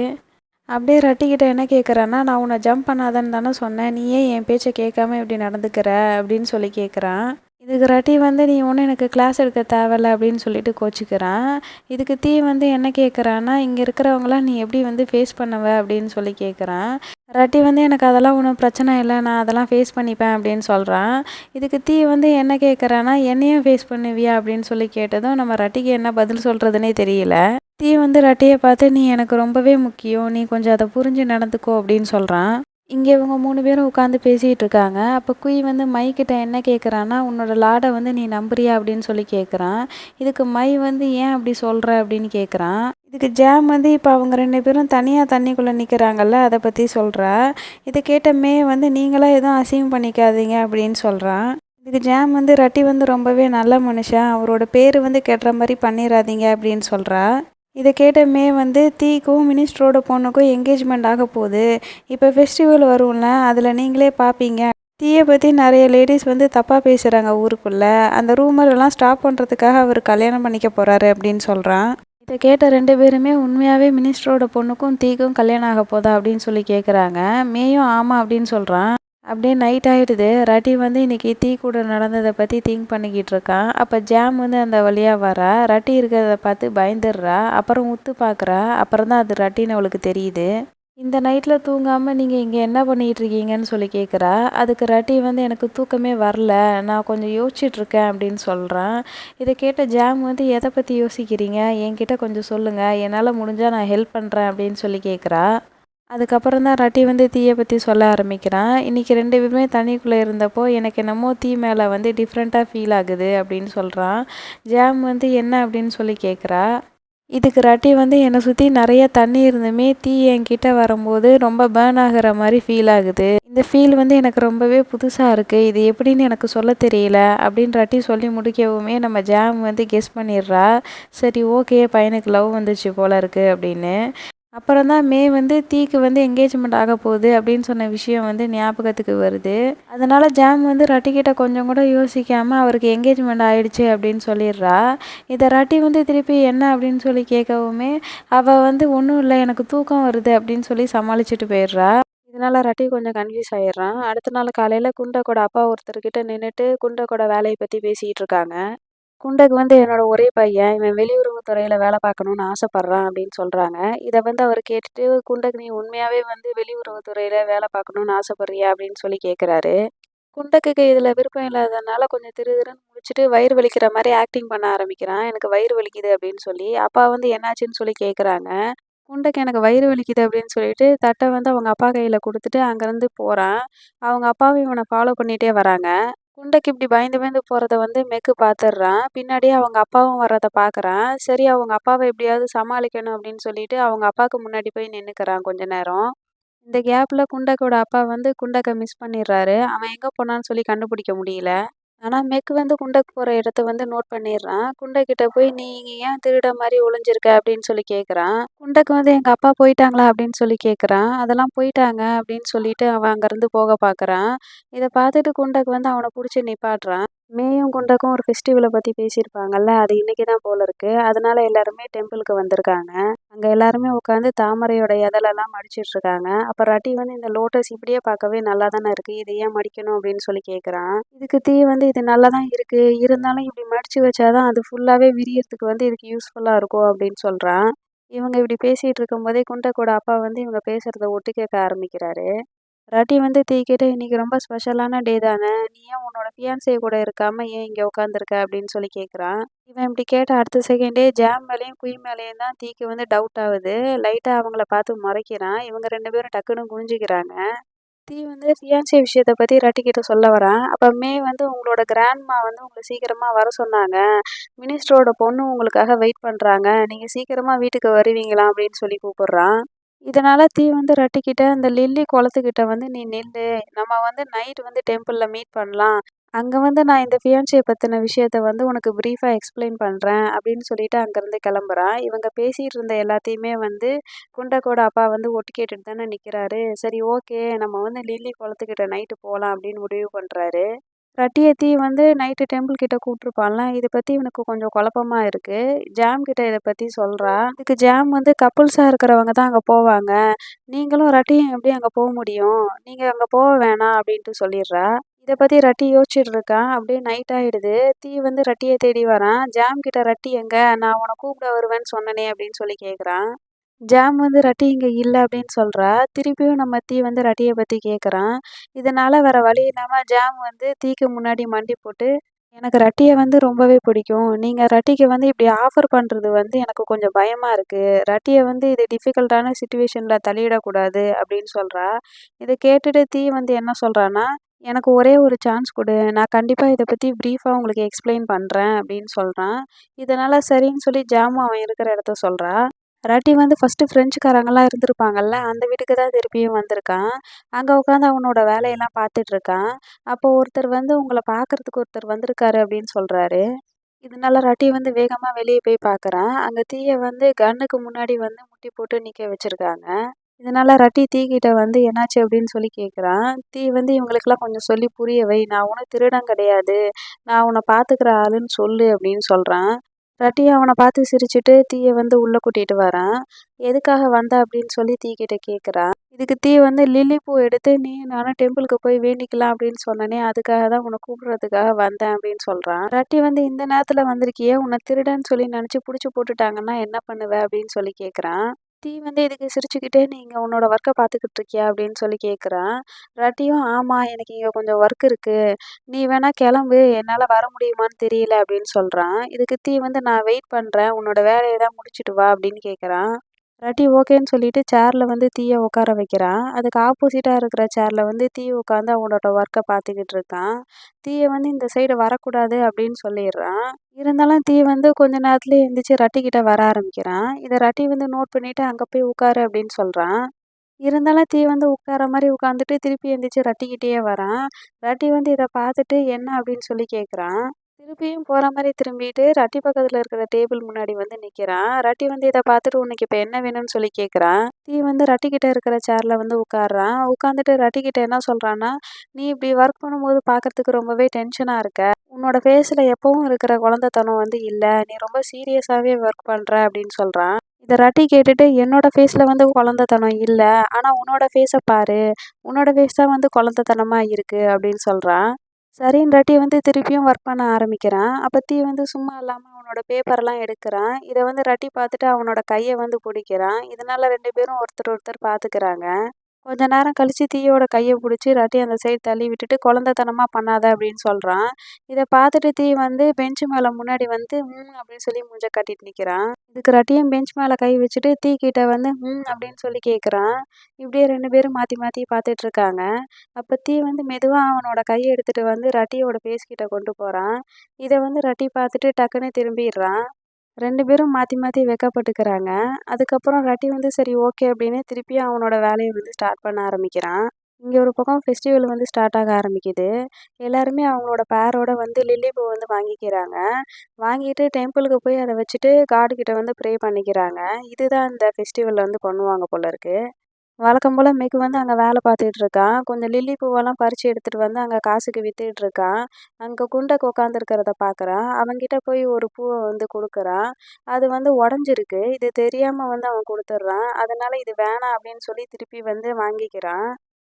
Speaker 1: அப்படியே ரட்டிக்கிட்ட என்ன கேட்குறேன்னா நான் உன்னை ஜம்ப் பண்ணாதன்னு தானே சொன்னேன். நீ ஏன் என் பேச்சை கேட்காம இப்படி நடந்துக்கிற? அப்படின்னு சொல்லி கேட்குறான் இதுக்கு ரட்டி வந்து நீ ஒன்றும் எனக்கு கிளாஸ் எடுக்க தேவையில்ல அப்படின்னு சொல்லிட்டு கோச்சிக்கிறான். இதுக்கு தீ வந்து என்ன கேட்குறான்னா இங்கே இருக்கிறவங்களாம் நீ எப்படி வந்து ஃபேஸ் பண்ணுவ அப்படின்னு சொல்லி கேட்குறான் ரட்டி வந்து எனக்கு அதெல்லாம் ஒன்றும் பிரச்சனை இல்லை நான் அதெல்லாம் ஃபேஸ் பண்ணிப்பேன் அப்படின்னு சொல்கிறான் இதுக்கு தீ வந்து என்ன கேட்குறான்னா என்னையும் ஃபேஸ் பண்ணுவியா அப்படின்னு சொல்லி கேட்டதும் நம்ம ரட்டிக்கு என்ன பதில் சொல்கிறதுனே தெரியல. தீ வந்து ரட்டியை பார்த்து நீ எனக்கு ரொம்பவே முக்கியம் நீ கொஞ்சம் அதை புரிஞ்சு நடந்துக்கோ அப்படின்னு சொல்கிறான் இங்கே இவங்க மூணு பேரும் உட்காந்து பேசிகிட்டு இருக்காங்க. அப்போ குய் வந்து மை என்ன கேட்குறான்னா உன்னோட லாடை வந்து நீ நம்புறியா? அப்படின்னு சொல்லி கேட்குறான் இதுக்கு மை வந்து ஏன் அப்படி சொல்கிற அப்படின்னு கேட்குறான் இதுக்கு ஜாம் வந்து இப்போ அவங்க ரெண்டு பேரும் தனியாக தண்ணிக்குள்ளே நிற்கிறாங்கல்ல அதை பற்றி சொல்கிறா இதை கேட்ட மே வந்து நீங்களாம் எதுவும் அசிங்கம் பண்ணிக்காதீங்க அப்படின்னு சொல்கிறான் இதுக்கு ஜாம் வந்து ரட்டி வந்து ரொம்பவே நல்ல மனுஷன். அவரோட பேர் வந்து கெட்டுற மாதிரி பண்ணிடாதீங்க அப்படின்னு சொல்கிறா இதை கேட்ட மே வந்து தீக்கும் மினிஸ்டரோட பொண்ணுக்கும் என்கேஜ்மெண்ட் ஆக போகுது. இப்போ ஃபெஸ்டிவல் வரும்ல அதில் நீங்களே பார்ப்பீங்க தீயை பற்றி நிறைய லேடிஸ் வந்து தப்பாக பேசுகிறாங்க ஊருக்குள்ளே. அந்த ரூமரெல்லாம் ஸ்டாப் பண்ணுறதுக்காக அவர் கல்யாணம் பண்ணிக்க போகிறாரு அப்படின்னு சொல்கிறான் இதை கேட்ட ரெண்டு பேருமே உண்மையாகவே மினிஸ்டரோட பொண்ணுக்கும் தீக்கும் கல்யாணம் ஆக போதா அப்படின்னு சொல்லி கேட்குறாங்க மேயும் ஆமாம் அப்படின்னு சொல்கிறான் அப்படியே நைட் ஆகிடுது ரட்டி வந்து இன்றைக்கி தீ கூட நடந்ததை பற்றி திங்க் பண்ணிக்கிட்டு இருக்கான் அப்போ ஜாம் வந்து அந்த வழியாக வரா. ரட்டி இருக்கிறத பார்த்து பயந்துடுறா. அப்புறம் உத்து பார்க்குறா. அப்புறம் தான் அது ரட்டின்னு அவளுக்கு தெரியுது. இந்த நைட்டில் தூங்காமல் நீங்கள் இங்கே என்ன பண்ணிகிட்டு இருக்கீங்கன்னு சொல்லி கேட்குறா அதுக்கு ரட்டி வந்து எனக்கு தூக்கமே வரல. நான் கொஞ்சம் யோசிச்சுட்ருக்கேன் அப்படின்னு சொல்கிறான் இதை கேட்ட ஜாம் வந்து எதை பற்றி யோசிக்கிறீங்க? என்கிட்ட கொஞ்சம் சொல்லுங்கள் என்னால் முடிஞ்சால் நான் ஹெல்ப் பண்ணுறேன் அப்படின்னு சொல்லி கேட்குறா அதுக்கப்புறம் தான் ரட்டி வந்து தீயை பற்றி சொல்ல ஆரம்பிக்கிறான். இன்றைக்கி ரெண்டு பேருமே தண்ணிக்குள்ளே இருந்தப்போ எனக்கு என்னமோ தீ மேலே வந்து டிஃப்ரெண்ட்டாக ஃபீல் ஆகுது அப்படின்னு சொல்கிறான் ஜாம் வந்து என்ன அப்படின்னு சொல்லி கேட்குறா இதுக்கு ரட்டி வந்து என்னை சுற்றி நிறைய தண்ணி இருந்துமே தீ என்கிட்ட வரும்போது ரொம்ப பேர்ன் ஆகிற மாதிரி ஃபீல் ஆகுது. இந்த ஃபீல் வந்து எனக்கு ரொம்பவே புதுசாக இருக்குது இது எப்படின்னு எனக்கு சொல்ல தெரியல அப்படின்னு ரட்டி சொல்லி முடிக்கவுமே நம்ம ஜாம் வந்து கெஸ் பண்ணிடுறா. சரி ஓகே பையனுக்கு லவ் வந்துச்சு போல இருக்குது அப்படின்னு. அப்புறம் தான் மே வந்து தீக்கு வந்து என்கேஜ்மெண்ட் ஆக போகுது அப்படின்னு சொன்ன விஷயம் வந்து ஞாபகத்துக்கு வருது. அதனால் ஜாம் வந்து ரட்டிக்கிட்ட கொஞ்சம் கூட யோசிக்காமல் அவருக்கு என்கேஜ்மெண்ட் ஆயிடுச்சு அப்படின்னு சொல்லிடுறா. இதை ரட்டி வந்து திருப்பி என்ன அப்படின்னு சொல்லி கேட்கவுமே அவள் வந்து ஒன்றும் இல்லை எனக்கு தூக்கம் வருது அப்படின்னு சொல்லி சமாளிச்சுட்டு போயிடுறா. இதனால் ரட்டி கொஞ்சம் கன்ஃபியூஸ் ஆயிடுறான் அடுத்த நாள் காலையில் குண்டக்கோட அப்பா ஒருத்தர்கிட்ட நின்றுட்டு குண்டக்கோட வேலையை பற்றி பேசிகிட்டு இருக்காங்க. குண்டக்கு வந்து என்னோட ஒரே பையன். இவன் வெளியுறவுத்துறையில் வேலை பார்க்கணுன்னு ஆசைப்பட்றான் அப்படின்னு சொல்கிறாங்க இதை வந்து அவர் கேட்டுட்டு குண்டக்கு நீ உண்மையாகவே வந்து வெளியுறவு துறையில் வேலை பார்க்கணுன்னு ஆசைப்பட்றியா அப்படின்னு சொல்லி கேட்குறாரு குண்டக்குக்கு இதில் விருப்பம் இல்லாததுனால கொஞ்சம் திரு திருன்னு முடிச்சுட்டு வயிறு வலிக்கிற மாதிரி ஆக்டிங் பண்ண ஆரம்பிக்கிறான். எனக்கு வயிறு வலிக்குது அப்படின்னு சொல்லி அப்பா வந்து என்னாச்சுன்னு சொல்லி கேட்குறாங்க குண்டக்கு எனக்கு வயிறு வலிக்குது அப்படின்னு சொல்லிட்டு தட்டை வந்து அவங்க அப்பா கையில் கொடுத்துட்டு அங்கேருந்து போகிறான் அவங்க அப்பாவும் இவனை ஃபாலோ பண்ணிகிட்டே வராங்க. குண்டைக்கு இப்படி பயந்து பயந்து போகிறத வந்து மெக்கு பார்த்துடுறான் பின்னாடியே அவங்க அப்பாவும் வர்றதை பார்க்குறான் சரி அவங்க அப்பாவை எப்படியாவது சமாளிக்கணும் அப்படின்னு சொல்லிட்டு அவங்க அப்பாவுக்கு முன்னாடி போய் நின்றுக்கிறான் கொஞ்ச நேரம். இந்த கேப்பில் குண்டக்கோட அப்பா வந்து குண்டக்கை மிஸ் பண்ணிடுறாரு அவன் எங்கே போனான்னு சொல்லி கண்டுபிடிக்க முடியல. ஆனால் மெக் வந்து குண்டக்கு போகிற இடத்த வந்து நோட் பண்ணிடுறான். குண்டக்கிட்ட போய் நீ இங்கே ஏன் திருட மாதிரி ஒளிஞ்சிருக்க? அப்படின்னு சொல்லி கேட்குறான் குண்டக்கு வந்து எங்கள் அப்பா போயிட்டாங்களா? அப்படின்னு சொல்லி கேட்குறான் அதெல்லாம் போயிட்டாங்க அப்படின்னு சொல்லிட்டு அவன் அங்கேருந்து போக பார்க்குறான் இதை பார்த்துட்டு குண்டக்கு வந்து அவனை பிடிச்சி நிப்பாட்டுறான். மேயும் குண்டக்கும் ஒரு ஃபெஸ்டிவலை பற்றி பேசியிருப்பாங்கல்ல அது இன்றைக்கி தான் போல இருக்குது அதனால எல்லாருமே டெம்பிளுக்கு வந்திருக்காங்க. அங்கே எல்லாருமே உட்காந்து தாமரையோட இதழெல்லாம் மடிச்சிட்டு இருக்காங்க. அப்போ ரட்டி வந்து இந்த லோட்டஸ் இப்படியே பார்க்கவே நல்லா தானே இருக்குது இதை ஏன் மடிக்கணும் அப்படின்னு சொல்லி கேட்குறான் இதுக்கு தீ வந்து இது நல்லா தான் இருக்குது இருந்தாலும் இப்படி மடித்து வச்சாதான் அது ஃபுல்லாகவே விரியறதுக்கு வந்து இதுக்கு யூஸ்ஃபுல்லாக இருக்கும் அப்படின்னு சொல்கிறான் இவங்க இப்படி பேசிகிட்டு இருக்கும்போதே குண்டக்கோட அப்பா வந்து இவங்க பேசுகிறத ஒட்டு கேட்க ஆரம்பிக்கிறாரு. ராட்டி வந்து தீக்கிட்ட இன்றைக்கி ரொம்ப ஸ்பெஷலான டே தானே நீ ஏன் உன்னோட ஃபியான்சே கூட இருக்காமல் ஏன் இங்கே உட்காந்துருக்க அப்படின்னு சொல்லி கேட்குறான் இவன் இப்படி கேட்ட அடுத்த செகண்டே ஜாம் மேலேயும் குய் மேலேயும் தான் தீக்கு வந்து டவுட் ஆகுது. லைட்டாக அவங்கள பார்த்து மறைக்கிறான். இவங்க ரெண்டு பேரும் டக்குன்னு குனிஞ்சிக்கிறாங்க. தீ வந்து ஃபியான்சே விஷயத்தை பற்றி ரட்டிக்கிட்ட சொல்ல வரான். அப்போ மே வந்து உங்களோட கிராண்ட்மா வந்து உங்களை சீக்கிரமாக வர சொன்னாங்க. மினிஸ்டரோட பொண்ணு உங்களுக்காக வெயிட் பண்ணுறாங்க நீங்கள் சீக்கிரமாக வீட்டுக்கு வருவீங்களா அப்படின்னு சொல்லி கூப்பிட்றான். இதனால் தீ வந்து ரட்டிக்கிட்ட அந்த லில்லி குளத்துக்கிட்ட வந்து நீ நில்லு. நம்ம வந்து நைட் வந்து டெம்பிளில் மீட் பண்ணலாம். அங்கே வந்து நான் இந்த ஃபியான்சியை பற்றின விஷயத்த வந்து உனக்கு ப்ரீஃபாக எக்ஸ்பிளைன் பண்ணுறேன் அப்படின்னு சொல்லிட்டு அங்கேருந்து கிளம்புறான். இவங்க பேசிகிட்டு இருந்த எல்லாத்தையுமே வந்து குண்டக்கோட அப்பா வந்து ஒட்டு கேட்டுட்டு தானே நிற்கிறாரு சரி ஓகே நம்ம வந்து லில்லி குளத்துக்கிட்ட நைட்டு போகலாம் அப்படின்னு முடிவு பண்ணுறாரு ரட்டியத்தி வந்து நைட்டு டெம்பிள் கிட்ட கூப்பிட்ருப்பான்ல இதை பற்றி இவனுக்கு கொஞ்சம் குழப்பமா இருக்குது ஜாம் கிட்ட இதை பற்றி சொல்கிறா இதுக்கு ஜாம் வந்து கப்புள்ஸாக இருக்கிறவங்க தான் அங்கே போவாங்க. நீங்களும் ரட்டியும் எப்படி அங்கே போக முடியும்? நீங்கள் அங்கே போக வேணாம் அப்படின்ட்டு சொல்லிடுறா. இதை பற்றி ரட்டி யோசிச்சுட்டு இருக்கான் அப்படியே நைட் ஆகிடுது தீ வந்து ரட்டியை தேடி வரான். ஜாம் கிட்ட ரட்டி எங்க? நான் உன்னை கூப்பிட வருவேன்னு சொன்னனே அப்படின்னு சொல்லி கேட்குறான் ஜாம் வந்து ரட்டி இங்கே இல்லை அப்படின்னு சொல்கிறா திருப்பியும் நம்ம தீ வந்து ரட்டியை பற்றி கேட்குறான் இதனால் வேறு வழி இல்லாமல் ஜாம் வந்து தீக்கு முன்னாடி மண்டி போட்டு எனக்கு ரட்டியை வந்து ரொம்பவே பிடிக்கும். நீங்கள் ரட்டிக்கு வந்து இப்படி ஆஃபர் பண்ணுறது வந்து எனக்கு கொஞ்சம் பயமாக இருக்குது ரட்டியை வந்து இது டிஃபிகல்ட்டான சுச்சுவேஷனில் தலையிடக்கூடாது அப்படின்னு சொல்கிறா இதை கேட்டுட்டு தீ வந்து என்ன சொல்கிறான்னா எனக்கு ஒரே ஒரு சான்ஸ் கொடு. நான் கண்டிப்பாக இதை பற்றி ப்ரீஃபாக உங்களுக்கு எக்ஸ்பிளைன் பண்ணுறேன் அப்படின்னு சொல்கிறான் இதனால் சரின்னு சொல்லி ஜாமும் அவன் இருக்கிற இடத்த சொல்கிறா ராட்டி வந்து ஃபஸ்ட்டு ஃப்ரெஞ்சுக்காரங்கெல்லாம் இருந்திருப்பாங்கல்ல அந்த வீட்டுக்கு தான் திருப்பியும் வந்திருக்கான். அங்கே உட்காந்து அவனோட வேலையெல்லாம் பார்த்துட்ருக்கான். அப்போ ஒருத்தர் வந்து உங்களை பார்க்குறதுக்கு ஒருத்தர் வந்திருக்காரு அப்படின்னு சொல்கிறாரு இதனால ரட்டி வந்து வேகமாக வெளியே போய் பார்க்குறான். அங்கே தீயை வந்து கன்னுக்கு முன்னாடி வந்து முட்டி போட்டு நிற்க வச்சுருக்காங்க. இதனால ரட்டி தீக்கிட்ட வந்து என்னாச்சு அப்படின்னு சொல்லி கேட்குறான். தீ வந்து இவங்களுக்கெல்லாம் கொஞ்சம் சொல்லி புரிய வை. நான் உனக்கு திருடம் கிடையாது. நான் உன்னை பார்த்துக்கிற ஆளுன்னு சொல்லு அப்படின்னு சொல்கிறான் ரட்டி அவனை பார்த்து சிரிச்சுட்டு தீயை வந்து உள்ளே கூட்டிகிட்டு வரான். எதுக்காக வந்த அப்படின்னு சொல்லி தீக்கிட்ட கேட்குறான் இதுக்கு தீ வந்து லில்லி பூ எடுத்து நீ நானும் டெம்பிளுக்கு போய் வேண்டிக்கலாம் அப்படின்னு சொன்னனே அதுக்காக தான் உன்னை கூப்பிட்றதுக்காக வந்தேன் அப்படின்னு சொல்கிறான் ரட்டி வந்து இந்த நேரத்தில் வந்திருக்கியே உன்னை திருடன்னு சொல்லி நினச்சி பிடிச்சி போட்டுட்டாங்கன்னா என்ன பண்ணுவேன் அப்படின்னு சொல்லி கேட்குறான் தீ வந்து இதுக்கு சிரிச்சுக்கிட்டே நீங்கள் உன்னோட ஒர்க்கை பார்த்துக்கிட்டு இருக்கியா அப்படின்னு சொல்லி கேட்குறான் ரட்டியும் ஆமாம் எனக்கு இங்கே கொஞ்சம் ஒர்க் இருக்குது நீ வேணால் கிளம்பு என்னால் வர முடியுமான்னு தெரியல அப்படின்னு சொல்கிறான் இதுக்கு தீ வந்து நான் வெயிட் பண்ணுறேன் உன்னோட வேலையை தான் முடிச்சுட்டு வா அப்படின்னு கேட்குறான் ரட்டி ஓகேன்னு சொல்லிட்டு சேரில் வந்து தீயை உட்கார வைக்கிறான். அதுக்கு ஆப்போசிட்டாக இருக்கிற சேரில் வந்து தீ உட்காந்து அவனோட ஒர்க்கை பார்த்துக்கிட்டு இருக்கான். தீயை வந்து இந்த சைடு வரக்கூடாது அப்படின்னு சொல்லிடுறான். இருந்தாலும் தீ வந்து கொஞ்ச நேரத்துலேயே எழுந்திரிச்சு ரட்டிக்கிட்ட வர ஆரம்பிக்கிறான். இதை ரட்டி வந்து நோட் பண்ணிவிட்டு அங்கே போய் உட்காரு அப்படின்னு சொல்கிறான் இருந்தாலும் தீ வந்து உட்கார மாதிரி உட்காந்துட்டு திருப்பி எழுந்திரிச்சு ரட்டிக்கிட்டே வரான். ரட்டி வந்து இதை பார்த்துட்டு என்ன அப்படின்னு சொல்லி கேட்குறான் திருப்பியும் போகிற மாதிரி திரும்பிட்டு ரட்டி பக்கத்தில் இருக்கிற டேபிள் முன்னாடி வந்து நிற்கிறான் ரட்டி வந்து இதை பார்த்துட்டு உனக்கு இப்போ என்ன வேணும்னு சொல்லி கேட்குறான் தீ வந்து ரட்டிக்கிட்ட இருக்கிற சேரில் வந்து உட்காடுறான் உட்காந்துட்டு ரட்டிக்கிட்ட என்ன சொல்கிறான்னா நீ இப்படி ஒர்க் பண்ணும்போது பார்க்குறதுக்கு ரொம்பவே டென்ஷனாக இருக்க. உன்னோட ஃபேஸில் எப்பவும் இருக்கிற குழந்தைத்தனம் வந்து இல்லை. நீ ரொம்ப சீரியஸாகவே ஒர்க் பண்ணுற அப்படின்னு சொல்கிறான் இதை ரட்டி கேட்டுட்டு என்னோட ஃபேஸில் வந்து குழந்தைத்தனம் இல்லை. ஆனால் உன்னோட ஃபேஸை பாரு. உன்னோட ஃபேஸ் தான் வந்து குழந்தைத்தனமாக இருக்குது அப்படின்னு சொல்கிறான் சரின்றாட்டி வந்து திருப்பியும் ஒர்க் பண்ண ஆரம்பிக்கிறான். அப்போ தீ வந்து சும்மா இல்லாமல் அவனோட பேப்பர்லாம் எடுக்கிறான். இதை வந்து ரட்டி பார்த்துட்டு அவனோட கையை வந்து பிடிக்கிறான். இதனால ரெண்டு பேரும் ஒருத்தர் ஒருத்தர் பார்த்துக்கிறாங்க கொஞ்ச நேரம் கழித்து தீயோட கையை பிடிச்சி ரட்டி அந்த சைடு தள்ளி விட்டுட்டு குழந்தைத்தனமா பண்ணாத அப்படின்னு சொல்கிறான் இதை பார்த்துட்டு தீ வந்து பெஞ்சு மேலே முன்னாடி வந்து ம் அப்படின்னு சொல்லி மூஞ்ச கட்டிட்டு நிற்கிறான் இதுக்கு ரட்டியும் பெஞ்ச் மேலே கை வச்சுட்டு தீ கிட்ட வந்து ம் அப்படின்னு சொல்லி கேட்குறான் இப்படியே ரெண்டு பேரும் மாற்றி மாற்றி பார்த்துட்டு இருக்காங்க. அப்போ தீ வந்து மெதுவாக அவனோட கையை எடுத்துகிட்டு வந்து ரட்டியோட பேஸ்கிட்ட கொண்டு போகிறான் இதை வந்து ரட்டி பார்த்துட்டு டக்குன்னு திரும்பிடுறான். ரெண்டு பேரும் மாற்றி மாற்றி வெக்கப்பட்டுக்கிறாங்க. அதுக்கப்புறம் ரட்டி வந்து சரி ஓகே அப்படின்னு திருப்பியும் அவனோட வேலையை வந்து ஸ்டார்ட் பண்ண ஆரம்பிக்கிறான். இங்கே ஒரு பக்கம் ஃபெஸ்டிவல் வந்து ஸ்டார்ட் ஆக ஆரம்பிக்குது. எல்லாருமே அவங்களோட பேரோட வந்து லில்லி பூ வந்து வாங்கிக்கிறாங்க. வாங்கிட்டு டெம்பிளுக்கு போய் அதை வச்சுட்டு காடு கிட்ட வந்து ப்ரே பண்ணிக்கிறாங்க. இதுதான் இந்த ஃபெஸ்டிவலில் வந்து பண்ணுவாங்க போல இருக்குது வழக்கம் போல் மெக்கு வந்து அங்கே வேலை பார்த்துட்டு இருக்கான். கொஞ்சம் லில்லி பூவெல்லாம் பறித்து எடுத்துகிட்டு வந்து அங்கே காசுக்கு விற்றுட்டு இருக்கான். அங்கே குண்டக்கு உட்காந்துருக்கிறத பார்க்குறான் அவன்கிட்ட போய் ஒரு பூவை வந்து கொடுக்குறான். அது வந்து உடஞ்சிருக்கு. இது தெரியாமல் வந்து அவன் கொடுத்துட்றான். அதனால் இது வேணாம் அப்படின்னு சொல்லி திருப்பி வந்து வாங்கிக்கிறான்.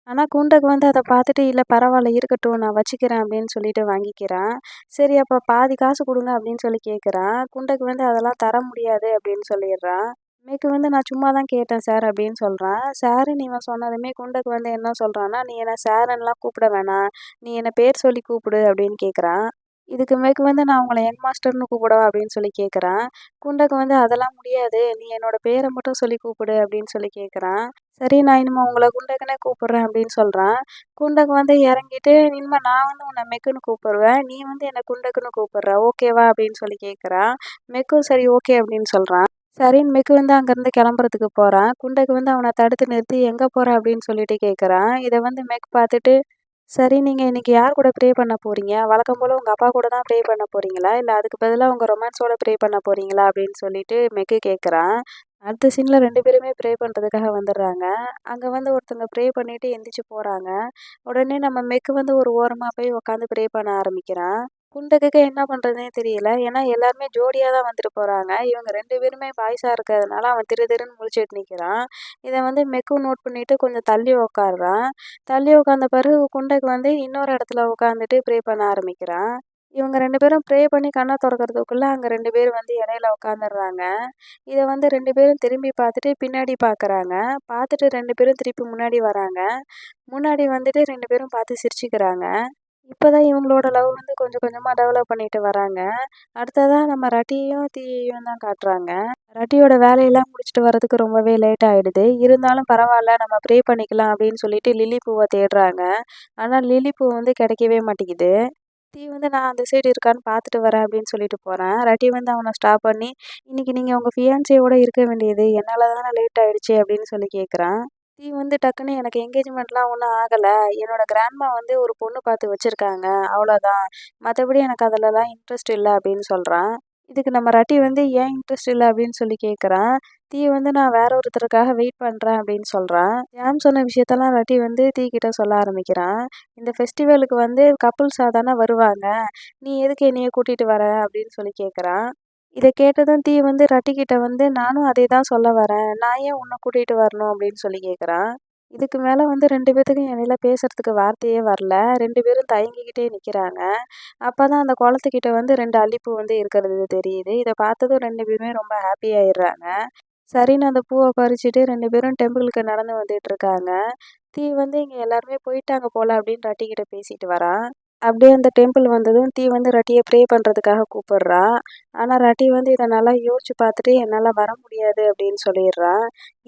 Speaker 1: ஆனால் குண்டக்கு வந்து அதை பார்த்துட்டு இல்லை பரவாயில்ல இருக்கட்டும் நான் வச்சுக்கிறேன் அப்படின்னு சொல்லிட்டு வாங்கிக்கிறான். சரி அப்போ பாதி காசு கொடுங்க அப்படின்னு சொல்லி கேட்குறான் குண்டக்கு வந்து அதெல்லாம் தர முடியாது அப்படின்னு சொல்லிடுறான். மேற்கு வந்து நான் சும்மா தான் கேட்டேன் சார் அப்படின்னு சொல்கிறான் சாருன்னு இவன் சொன்னதுமே குண்டக்கு வந்து என்ன சொல்கிறான்னா நீ என்ன சாருன்னெலாம் கூப்பிட வேணாம். நீ என்னை பேர் சொல்லி கூப்பிடு அப்படின்னு கேட்குறான் இதுக்கு மேற்கு வந்து நான் உங்களை யங் மாஸ்டர்னு கூப்பிடவா அப்படின்னு சொல்லி கேட்குறான் குண்டக்கு வந்து அதெல்லாம் முடியாது. நீ என்னோட பேரை மட்டும் சொல்லி கூப்பிடு அப்படின்னு சொல்லி கேட்குறான் சரி நான் இனிமேல் உங்களை குண்டக்குனே கூப்பிட்றேன் அப்படின்னு சொல்கிறான் குண்டக்கு வந்து இறங்கிட்டு இனிமேல் நான் வந்து உன்னை மெக்குன்னு கூப்பிடுவேன். நீ வந்து என்னை குண்டக்குன்னு கூப்பிட்ற. ஓகேவா? அப்படின்னு சொல்லி கேட்குறான் மெக்கும் சரி ஓகே அப்படின்னு சொல்கிறான் சரின்னு மெக்கு வந்து அங்கேருந்து கிளம்புறதுக்கு போகிறான் குண்டக்கு வந்து அவனை தடுத்து நிறுத்தி எங்கே போகிற அப்படின்னு சொல்லிட்டு கேட்குறான் இதை வந்து மெக் பார்த்துட்டு சரி நீங்கள் இன்றைக்கி யார் கூட ப்ரே பண்ண போகிறீங்க வழக்கம் போல் உங்கள் அப்பா கூட தான் ப்ரே பண்ண போகிறீங்களா இல்லை அதுக்கு பதிலாக உங்கள் ரொமான்ஸோட ப்ரே பண்ண போகிறீங்களா அப்படின்னு சொல்லிட்டு மெக்கு கேட்குறான் அடுத்த சீனில் ரெண்டு பேருமே ப்ரே பண்ணுறதுக்காக வந்துடுறாங்க. அங்கே வந்து ஒருத்தங்க ப்ரே பண்ணிவிட்டு எந்திரிச்சு போகிறாங்க உடனே நம்ம மெக்கு வந்து ஒரு ஓரமாக போய் உட்காந்து ப்ரே பண்ண ஆரம்பிக்கிறான். குண்டகுக்கு என்ன பண்ணுறதுனே தெரியல. ஏன்னா எல்லாருமே ஜோடியாக தான் வந்துட்டு போகிறாங்க இவங்க ரெண்டு பேருமே பாய்ஸாக இருக்கிறதுனால அவன் திரு திருன்னு முழிச்சிட்டு நிற்கிறான் இதை வந்து மெக்கு நோட் பண்ணிவிட்டு கொஞ்சம் தள்ளி உக்காடுறான் தள்ளி உட்காந்த பிறகு குண்டக்கு வந்து இன்னொரு இடத்துல உட்காந்துட்டு ப்ரே பண்ண ஆரம்பிக்கிறான். இவங்க ரெண்டு பேரும் ப்ரே பண்ணி கண்ணை திறக்கிறதுக்குள்ளே அங்கே ரெண்டு பேர் வந்து இடையில உட்காந்துடுறாங்க இதை வந்து ரெண்டு பேரும் திரும்பி பார்த்துட்டு பின்னாடி பார்க்குறாங்க பார்த்துட்டு ரெண்டு பேரும் திருப்பி முன்னாடி வராங்க. முன்னாடி வந்துட்டு ரெண்டு பேரும் பார்த்து சிரிச்சுக்கிறாங்க. இப்போ தான் இவங்களோட லவ் வந்து கொஞ்சம் கொஞ்சமாக டெவலப் பண்ணிட்டு வராங்க. அடுத்ததாக நம்ம ரட்டியையும் தீயையும் தான் காட்டுறாங்க. ரட்டியோட வேலையெல்லாம் முடிச்சுட்டு வரதுக்கு ரொம்பவே லேட் ஆகிடுது இருந்தாலும் பரவாயில்ல நம்ம ப்ரே பண்ணிக்கலாம் அப்படின்னு சொல்லிட்டு லில்லி பூவை தேடுறாங்க. ஆனால் லில்லி பூ வந்து கிடைக்கவே மாட்டேங்குது. தீ வந்து நான் அந்த சைடு இருக்கான்னு பார்த்துட்டு வரேன் அப்படின்னு சொல்லிட்டு போகிறேன் ரட்டி வந்து அவனை ஸ்டாப் பண்ணி இன்றைக்கி நீங்கள் உங்கள் ஃபியான்சியோட இருக்க வேண்டியது. என்னால் தானே லேட் ஆகிடுச்சி அப்படின்னு சொல்லி கேட்குறான் தீ வந்து டக்குன்னு எனக்கு என்கேஜ்மெண்ட்லாம் ஒன்றும் ஆகலை. என்னோடய கிராண்ட்மா வந்து ஒரு பொண்ணு பார்த்து வச்சுருக்காங்க. அவ்வளோதான். மற்றபடி எனக்கு அதிலலாம் இன்ட்ரெஸ்ட் இல்லை அப்படின்னு சொல்கிறான் இதுக்கு நம்ம ரட்டி வந்து ஏன் இன்ட்ரெஸ்ட் இல்லை அப்படின்னு சொல்லி கேட்குறான் தீ வந்து நான் வேற ஒருத்தருக்காக வெயிட் பண்ணுறேன் அப்படின்னு சொல்கிறான் ஜாம் சொன்ன விஷயத்தெல்லாம் ரட்டி வந்து தீ கிட்ட சொல்ல ஆரம்பிக்கிறான். இந்த ஃபெஸ்டிவலுக்கு வந்து கப்புள்ஸாக தானே வருவாங்க. நீ எதுக்கு என்னைய கூட்டிகிட்டு வர அப்படின்னு சொல்லி கேட்குறான் இதை கேட்டதும் தீ வந்து ரட்டிக்கிட்ட வந்து நானும் அதே தான் சொல்ல வரேன். நான் ஏன் உன்னை கூட்டிகிட்டு வரணும்? அப்படின்னு சொல்லி கேட்குறான் இதுக்கு மேலே வந்து ரெண்டு பேர்த்துக்கும் இடையில பேசுகிறதுக்கு வார்த்தையே வரல. ரெண்டு பேரும் தயங்கிக்கிட்டே நிற்கிறாங்க அப்போ தான் அந்த குளத்துக்கிட்ட வந்து ரெண்டு அள்ளிப்பூ வந்து இருக்கிறது தெரியுது. இதை பார்த்ததும் ரெண்டு பேருமே ரொம்ப ஹாப்பி ஆயிடுறாங்க. சரின்னு அந்த பூவை பறிச்சுட்டு ரெண்டு பேரும் டெம்பிளுக்கு நடந்து வந்துட்டு இருக்காங்க. தீ வந்து இங்கே எல்லாருமே போயிட்டாங்க போல அப்படின்னு ரட்டிக்கிட்ட பேசிட்டு வரான் அப்படியே அந்த டெம்பிள் வந்ததும் தீ வந்து ரட்டியை ப்ரே பண்ணுறதுக்காக கூப்பிடுறா. ஆனால் ரட்டி வந்து இதை நல்லா யோசிச்சு பார்த்துட்டு என்னால் வர முடியாது அப்படின்னு சொல்லிடுறா.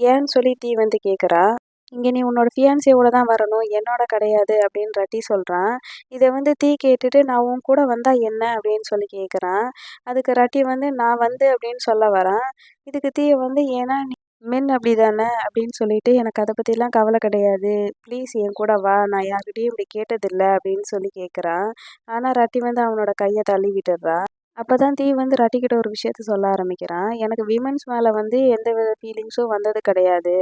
Speaker 1: ஏன்னு சொல்லி தீ வந்து கேட்குறா இங்கே நீ உன்னோட ஃபியான்சியோட தான் வரணும். என்னோட கிடையாது அப்படின்னு ரட்டி சொல்கிறான் இதை வந்து தீ கேட்டுட்டு நான் உன் கூட வந்தால் என்ன? அப்படின்னு சொல்லி கேட்குறான் அதுக்கு ரட்டி வந்து நான் வந்து அப்படின்னு சொல்ல வரேன் இதுக்கு தீயை வந்து ஏன்னா நீ மென் அப்படி தானே அப்படின்னு சொல்லிட்டு எனக்கு அதை பற்றிலாம் கவலை கிடையாது. ப்ளீஸ் என் கூட வா. நான் யார்கிட்டயும் இப்படி கேட்டதில்லை. அப்படின்னு சொல்லி கேட்குறான். ஆனால் ரட்டி வந்து அவனோட கையை தள்ளி விட்டுடுறா அப்போ தான் தீ வந்து ரட்டிக்கிட்ட ஒரு விஷயத்த சொல்ல ஆரம்பிக்கிறான். எனக்கு விமன்ஸ் மேலே வந்து எந்த வித ஃபீலிங்ஸும் வந்தது கிடையாது.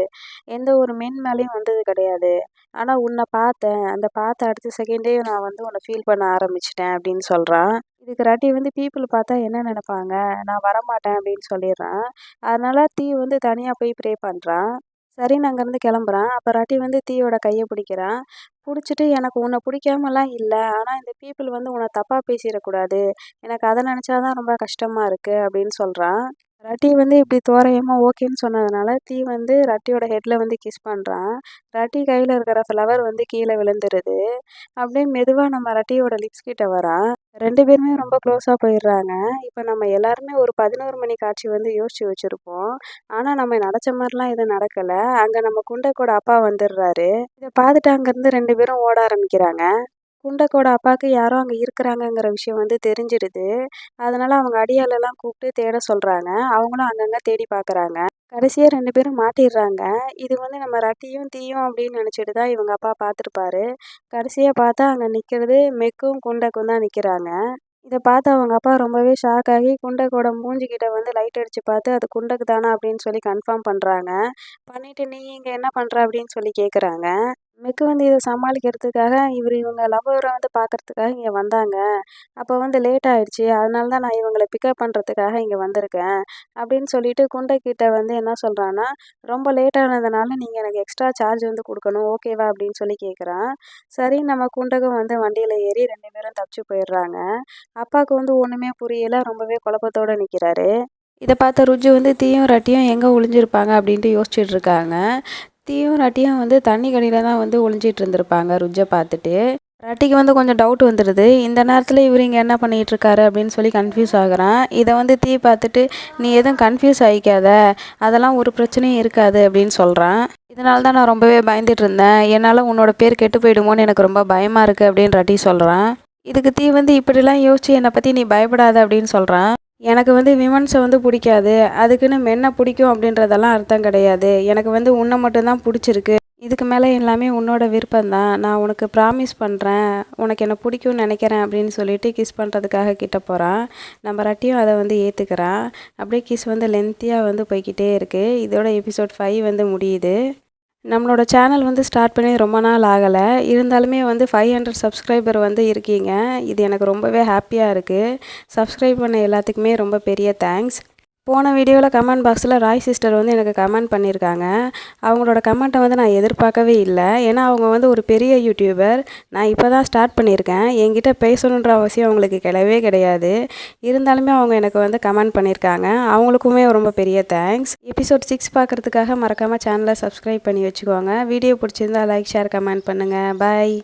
Speaker 1: எந்த ஒரு மென் மேலேயும் வந்தது கிடையாது. ஆனால் உன்னை பார்த்தேன். அந்த பார்த்த அடுத்த செகண்டே நான் வந்து உன்னை ஃபீல் பண்ண ஆரம்பிச்சிட்டேன் அப்படின்னு சொல்கிறான் இதுக்கு ரட்டி வந்து பீப்புள் பார்த்தா என்ன நினைப்பாங்க? நான் வரமாட்டேன் அப்படின்னு சொல்லிடுறான். அதனால் தீ வந்து தனியாக போய் ப்ரே பண்ணுறான் சரின்னு அங்கேருந்து கிளம்புறான். அப்போ ரட்டி வந்து தீயோட கையை பிடிக்கிறான் பிடிச்சிட்டு எனக்கு உன்னை பிடிக்காமலாம் இல்லை. ஆனால் இந்த பீப்புள் வந்து உன்னை தப்பாக பேசிடக்கூடாது. எனக்கு அதை நினச்சா தான் ரொம்ப கஷ்டமாக இருக்குது அப்படின்னு சொல்கிறான் ரட்டி வந்து இப்படி தோராயமாக ஓகேன்னு சொன்னதுனால தீ வந்து ரட்டியோட ஹெட்டில் வந்து கிஸ் பண்ணுறான் ரட்டி கையில் இருக்கிற ஃப்ளவர் வந்து கீழே விழுந்துருது. அப்படியே மெதுவாக நம்ம ரட்டியோட லிப்ஸ் கிட்ட வரான். ரெண்டு பேருமே ரொம்ப க்ளோஸாக போயிடுறாங்க. இப்போ நம்ம எல்லாருமே ஒரு பதினோரு மணி காட்சி வந்து யோசிச்சு வச்சுருப்போம். ஆனால் நம்ம நினச்ச மாதிரிலாம் எதுவும் நடக்கலை. அங்கே நம்ம குண்டை கூட அப்பா வந்துடுறாரு. இதை பார்த்துட்டு அங்கேருந்து ரெண்டு பேரும் ஓட ஆரம்பிக்கிறாங்க. குண்டக்கோட அப்பாவுக்கு யாரோ அங்கே இருக்கிறாங்கங்கிற விஷயம் வந்து தெரிஞ்சிடுது. அதனால் அவங்க அடியாளெல்லாம் கூப்பிட்டு தேட சொல்கிறாங்க அவங்களும் அங்கங்கே தேடி பார்க்குறாங்க கடைசியாக ரெண்டு பேரும் மாட்டிடுறாங்க. இது வந்து நம்ம ரட்டியும் தீயும் அப்படின்னு நினச்சிட்டு தான் இவங்க அப்பா பார்த்துருப்பாரு கடைசியாக பார்த்தா அங்கே நிற்கிறது மெக்கும் குண்டக்கும் தான் நிற்கிறாங்க இதை பார்த்து அவங்க அப்பா ரொம்பவே ஷாக் ஆகி குண்டக்கோட மூஞ்சிக்கிட்ட வந்து லைட் அடித்து பார்த்து அது குண்டக்கு தானா அப்படின்னு சொல்லி கன்ஃபார்ம் பண்ணுறாங்க பண்ணிவிட்டு நீ இங்கே என்ன பண்ணுற அப்படின்னு சொல்லி கேட்குறாங்க மெக்கு வந்து இதை சமாளிக்கிறதுக்காக இவர் இவங்க லவ்வரை வந்து பார்க்கறதுக்காக இங்கே வந்தாங்க. அப்போ வந்து லேட் ஆயிடுச்சு. அதனால தான் நான் இவங்களை பிக்கப் பண்ணுறதுக்காக இங்கே வந்திருக்கேன். அப்படின்னு சொல்லிட்டு குண்டைக்கிட்ட வந்து என்ன சொல்கிறான்னா ரொம்ப லேட் ஆனதுனால நீங்கள் எனக்கு எக்ஸ்ட்ரா சார்ஜ் வந்து கொடுக்கணும். ஓகேவா அப்படின்னு சொல்லி கேட்குறான் சரி நம்ம குண்டகம் வந்து வண்டியில் ஏறி ரெண்டு பேரும் தப்பிச்சு போயிடுறாங்க. அப்பாவுக்கு வந்து ஒன்றுமே புரியலை. ரொம்பவே குழப்பத்தோடு நிற்கிறாரு இதை பார்த்த ருஜு வந்து தீயும் ரட்டியும் எங்கே ஒளிஞ்சிருப்பாங்க அப்படின்ட்டு யோசிச்சுட்டு இருக்காங்க. தீயும் ரட்டியும் வந்து தண்ணி கடியில் தான் வந்து ஒளிஞ்சிட்டு இருந்திருப்பாங்க ருஜ்ஜை பார்த்துட்டு. ரட்டிக்கு வந்து கொஞ்சம் டவுட் வந்துடுது இந்த நேரத்தில் இவர் இங்கே என்ன பண்ணிகிட்டு இருக்காரு அப்படின்னு சொல்லி கன்ஃபியூஸ் ஆகுறான். இதை வந்து தீ பார்த்துட்டு நீ எதுவும் கன்ஃபியூஸ் ஆகிக்காத அதெல்லாம் ஒரு பிரச்சனையும் இருக்காது அப்படின்னு சொல்கிறான் இதனால தான் நான் ரொம்பவே பயந்துட்டு இருந்தேன். என்னால் உன்னோட பேர் கெட்டு போயிடுமோன்னு எனக்கு ரொம்ப பயமாக இருக்குது அப்படின்னு ரட்டி சொல்கிறான் இதுக்கு தீ வந்து இப்படிலாம் யோசிச்சு என்னை பற்றி நீ பயப்படாத அப்படின்னு சொல்கிறான் எனக்கு வந்து விமன்ஸை வந்து பிடிக்காது. அதுக்குன்னு மென்னை பிடிக்கும் அப்படின்றதெல்லாம் அர்த்தம் கிடையாது. எனக்கு வந்து உன்னை மட்டும்தான் பிடிச்சிருக்கு. இதுக்கு மேலே எல்லாமே உன்னோட விருப்பம் தான் நான் உனக்கு ப்ராமிஸ் பண்ணுறேன் உனக்கு என்னை பிடிக்கும்னு நினைக்கிறேன் அப்படின்னு சொல்லிட்டு கிஸ் பண்ணுறதுக்காக கிட்ட போகிறான் நம்ம ரட்டியும் அதை வந்து ஏற்றுக்கிறான் அப்படியே கிஸ் வந்து லென்த்தியாக வந்து போய்கிட்டே இருக்குது இதோட எபிசோட் ஃபைவ் வந்து முடியுது. நம்மளோட சேனல் வந்து ஸ்டார்ட் பண்ணி ரொம்ப நாள் ஆகலை. இருந்தாலுமே வந்து ஃபைவ் ஹண்ட்ரட் சப்ஸ்கிரைபர் வந்து இருக்கீங்க. இது எனக்கு ரொம்பவே ஹாப்பியாக இருக்குது சப்ஸ்கிரைப் பண்ண எல்லாத்துக்குமே ரொம்ப பெரிய தேங்க்ஸ் போன வீடியோவில் கமெண்ட் பாக்ஸில் ராய் சிஸ்டர் வந்து எனக்கு கமெண்ட் பண்ணியிருக்காங்க அவங்களோட கமெண்ட்டை வந்து நான் எதிர்பார்க்கவே இல்லை. ஏன்னா அவங்க வந்து ஒரு பெரிய யூடியூபர் நான் இப்போ தான் ஸ்டார்ட் பண்ணியிருக்கேன் என்கிட்ட பேசணுன்ற அவசியம் அவங்களுக்கு கிடையவே கிடையாது. இருந்தாலுமே அவங்க எனக்கு வந்து கமெண்ட் பண்ணியிருக்காங்க அவங்களுக்குமே ரொம்ப பெரிய தேங்க்ஸ் எபிசோட் சிக்ஸ் பார்க்குறதுக்காக மறக்காமல் சேனலை சப்ஸ்கிரைப் பண்ணி வச்சுக்கோங்க. வீடியோ பிடிச்சிருந்தா லைக் ஷேர் கமெண்ட் பண்ணுங்கள் பாய்